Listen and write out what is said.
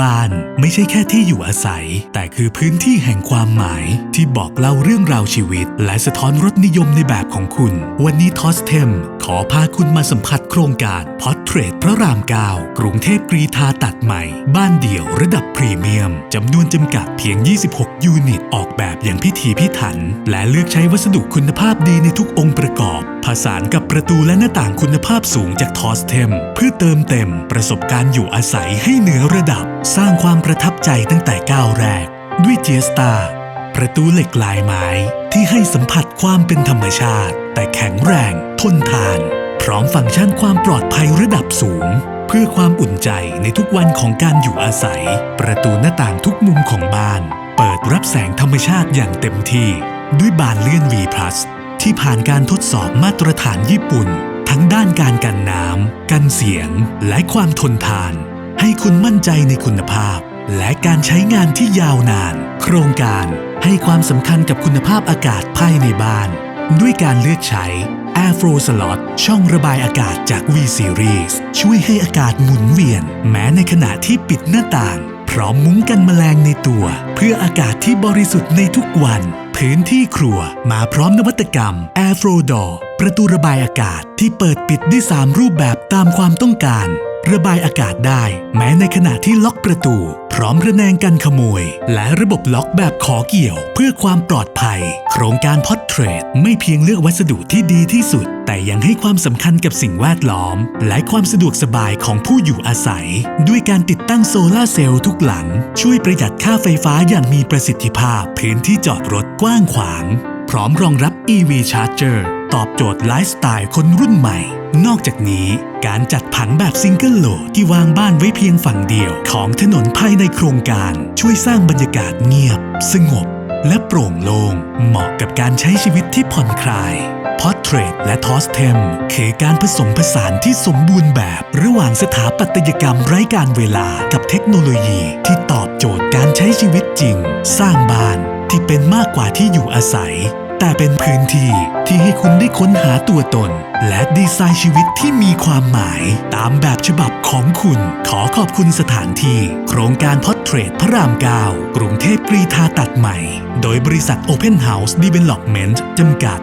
บ้านไม่ใช่แค่ที่อยู่อาศัย แต่คือพื้นที่แห่งความหมายที่บอกเล่าเรื่องราวชีวิต และสะท้อนรสนิยมในแบบของคุณ วันนี้ทอสเทมขอพาคุณมาสัมผัสโครงการพอ r t เทรดพระราม9กรุงเทพกรีธาตัดใหม่ บ้านเดี่ยวระดับพรีเมียมจำนวนจำกัดเพียง 26 ยูนิต ออกแบบอย่างพิถีพิถัน และเลือกใช้วัสดุคุณภาพดีในทุกองค์ประกอบ ผสานกับประตูและหน้าต่างคุณภาพสูงจากทอสเทมเพื่อเติมเต็มประสบการณ์อยู่อาศัยให้เหนือระดับสร้างความประทับใจตั้งแต่ก้าวแรก ด้วยเจสตาประตูเหล็กลายไม้ที่ให้สัมผัสความเป็นธรรมชาติ แต่แข็งแรง ทนทาน พร้อมฟังก์ชันความปลอดภัยระดับสูง เพื่อความอุ่นใจในทุกวันของการอยู่อาศัย ประตูหน้าต่างทุกมุมของบ้าน เปิดรับแสงธรรมชาติอย่างเต็มที่ ด้วยบานเลื่อน V+ ที่ผ่านการทดสอบมาตรฐานญี่ปุ่น ทั้งด้านการกันน้ำกันเสียงและความทนทาน ให้คุณมั่นใจในคุณภาพ และการใช้งานที่ยาวนาน โครงการให้ความสำคัญกับคุณภาพอากาศภายในบ้าน ด้วยการเลือกใช้ Airflow Slot ช่องระบายอากาศจาก V Series ช่วยให้อากาศหมุนเวียน แม้ในขณะที่ปิดหน้าต่าง พร้อมมุ้งกันแมลงในตัว เพื่ออากาศที่บริสุทธิ์ในทุกวัน พื้นที่ครัวมาพร้อมนวัตกรรม Airflow Door ประตูระบายอากาศที่เปิดปิดได้ 3 รูปแบบตามความต้องการ ระบายอากาศได้ แม้ในขณะที่ล็อกประตู พร้อมระแนงกันขโมย และระบบล็อกแบบขอเกี่ยว เพื่อความปลอดภัย โครงการพอ r t เทรดไม่เพียงเลือกวัสดุที่ดีที่สุด แต่ยังให้ความสำคัญกับสิ่งแวดล้อม และความสะดวกสบายของผู้อยู่อาศัย ด้วยการติดตั้งโซลาเซลล์ทุกหลัง ช่วยประหยัดค่าไฟฟ้าอย่างมีประสิทธิภาพ พื้นที่จอดรถกว้างขวาง พร้อมรองรับ EV Charger ตอบโจทย์ไลฟ์สไตล์คนรุ่นใหม่ นอกจากนี้การจัดผังแบบซิงเกิลโหลดที่วางบ้านไว้เพียงฝั่งเดียวของถนนภายในโครงการ ช่วยสร้างบรรยากาศเงียบ สงบ และโปร่งโลง่งเหมาะกับการใช้ชีวิตที่ผ่อนคลายพอ r t เทรดและทอสเทมคือการผสมผสานที่สมบูรณ์แบบ ระหว่างสถาปัตยกรรมไร้การเวลากับเทคโนโลยีที่ตอบโจทย์การใช้ชีวิตจริง สร้างบ้านที่เป็นมากกว่าที่อยู่อาศัย แต่เป็นพื้นที่ที่ให้คุณได้ค้นหาตัวตน และดีไซน์ชีวิตที่มีความหมาย ตามแบบฉบับของคุณ ขอขอบคุณสถานที่ โครงการพอดเทรดพระราม 9 กรุงเทพกรีธาตัดใหม่ โดยบริษัท Open House Development จำกัด